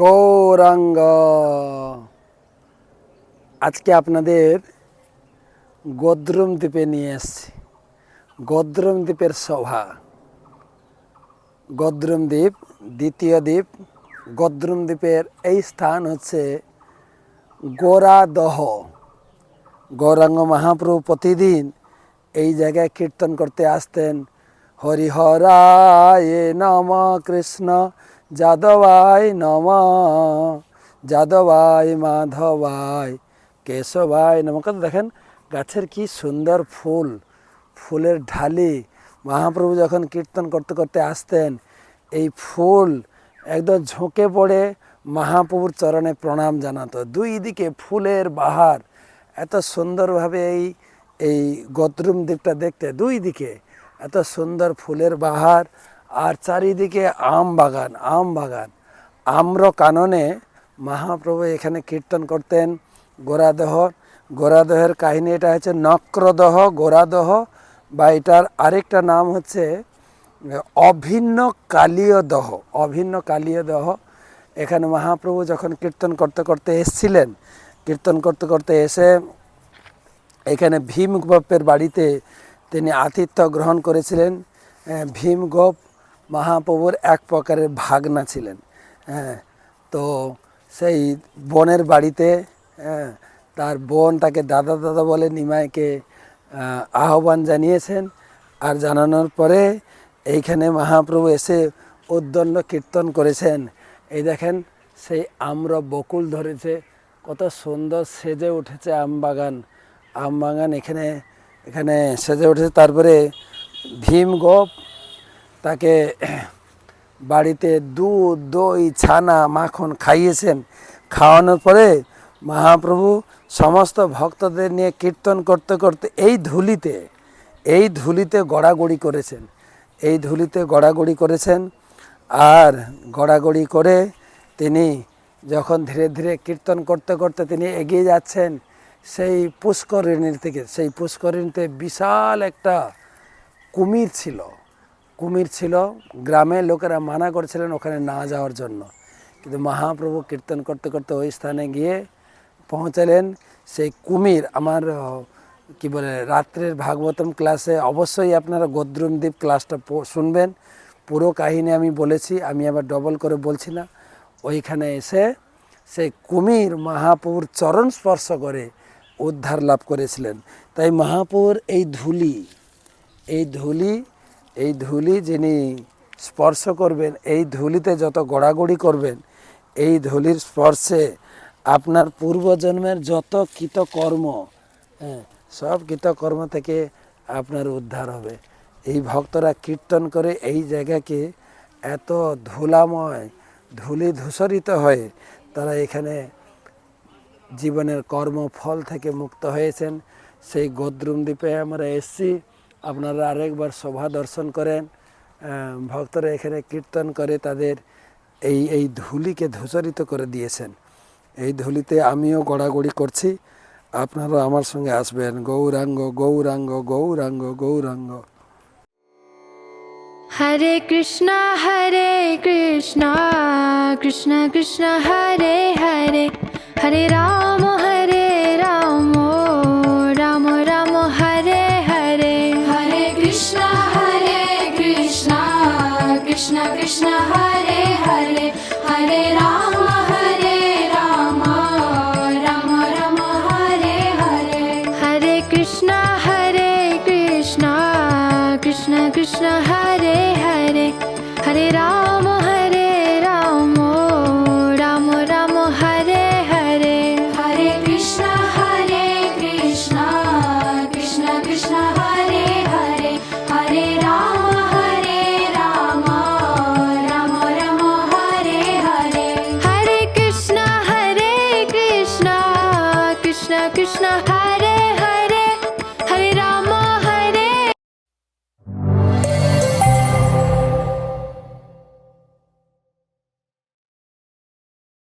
গৌরাঙ্গ। আজকে আপনাদের গদ্রুম দ্বীপে নিয়ে এসছি। গদ্রুম দ্বীপের সভা গদ্রুম দ্বীপ, দ্বিতীয় দ্বীপ। গদ্রুম দ্বীপের এই স্থান হচ্ছে গোরাদহ। গৌরাঙ্গ মহাপ্রভু প্রতিদিন এই জায়গায় কীর্তন করতে আসতেন। হরিহরায় নম কৃষ্ণ। যাদবায় নম, যাদবায় মাধবায়, কেশবায় নম। কত দেখেন, গাছের কি সুন্দর ফুল, ফুলের ঢালি। মহাপ্রভু যখন কীর্তন করতে করতে আসতেন, এই ফুল একদম ঝোঁকে পড়ে মহাপ্রভুর চরণে প্রণাম জানাতো। দুই দিকে ফুলের বাহার, এত সুন্দরভাবে এই এই গদ্রুম দ্বীপটা দেখতে, দুই দিকে এত সুন্দর ফুলের বাহার আর চারিদিকে আম বাগান আম বাগান। আম্র কাননে মহাপ্রভু এখানে কীর্তন করতেন গোরাদহ। গোরাদহের কাহিনী এটা হচ্ছে নক্রদহ, গোরাদহ বা এটার আরেকটা নাম হচ্ছে অভিন্ন কালীয় দহ অভিন্ন কালীয় দহ এখানে মহাপ্রভু যখন কীর্তন করতে করতে এসছিলেন, কীর্তন করতে করতে এসে এখানে ভীম গোপের বাড়িতে তিনি আতিথ্য গ্রহণ করেছিলেন। ভীম গোপ মহাপ্রভুর এক প্রকারের ভাগনা ছিলেন হ্যাঁ। তো সেই বোনের বাড়িতে হ্যাঁ, তার বোন তাকে দাদা দাদা বলে নিমাইকে আহ্বান জানিয়েছেন আর জানানোর পরে এইখানে মহাপ্রভু এসে উদ্দণ্ড কীর্তন করেছেন। এই দেখেন সেই আম্র বকুল ধরেছে কত সুন্দর সেজে উঠেছে আম বাগান। আম বাগান এখানে এখানে সেজে উঠেছে তারপরে ভীম গোপ তাকে বাড়িতে দুধ, দই, ছানা, মাখন খাইয়েছেন। খাওয়ানোর পরে মহাপ্রভু সমস্ত ভক্তদের নিয়ে কীর্তন করতে করতে এই ধুলিতে এই ধুলিতে গড়াগড়ি করেছেন। এই ধুলিতে গড়াগড়ি করেছেন আর গড়াগড়ি করে তিনি যখন ধীরে ধীরে কীর্তন করতে করতে তিনি এগিয়ে যাচ্ছেন, সেই পুষ্করিণীর থেকে, সেই পুষ্করিণীতে বিশাল একটা কুমির ছিল। কুমির ছিল, গ্রামের লোকেরা মানা করেছিলেন ওখানে না যাওয়ার জন্য। কিন্তু মহাপ্রভু কীর্তন করতে করতে ওই স্থানে গিয়ে পৌঁছালেন। সেই কুমির আমার কি বলে, রাত্রের ভাগবতম ক্লাসে অবশ্যই আপনারা গদ্রুম দ্বীপ ক্লাসটা শুনবেন। পুরো কাহিনী আমি বলেছি, আমি আবার ডবল করে বলছি না। ওইখানে এসে সেই কুমির মহাপ্রভুর চরণ স্পর্শ করে উদ্ধার লাভ করেছিলেন। তাই মহাপ্রভুর এই ধুলি এই ধুলি এই ধুলি যিনি স্পর্শ করবেন, এই ধুলিতে যত গড়াগড়ি করবেন, এই ধুলির স্পর্শে আপনার পূর্বজন্মের যত কৃতকর্ম হ্যাঁ সব কৃতকর্ম থেকে আপনার উদ্ধার হবে। এই ভক্তরা কীর্তন করে এই জায়গাকে এত ধুলাময়, ধুলি ধূসরিত হয়ে তারা এখানে জীবনের কর্মফল থেকে মুক্ত হয়েছেন। সেই গদ্রুম দ্বীপে আমরা এসছি। আপনারা আরেকবার শোভা দর্শন করেন ভক্তরা এখানে কীর্তন করে তাদের এই এই ধুলিকে ধূসরিত করে দিয়েছেন। এই ধুলিতে আমিও গড়াগড়ি করছি। আপনারা আমার সঙ্গে আসবেন। গৌরাঙ্গ গৌরাঙ্গ গৌরাঙ্গ গৌরাঙ্গ। হরে কৃষ্ণ হরে কৃষ্ণ কৃষ্ণ কৃষ্ণ, হরে হরে হরে রাম, হরে हरे हरे हरे राम हरे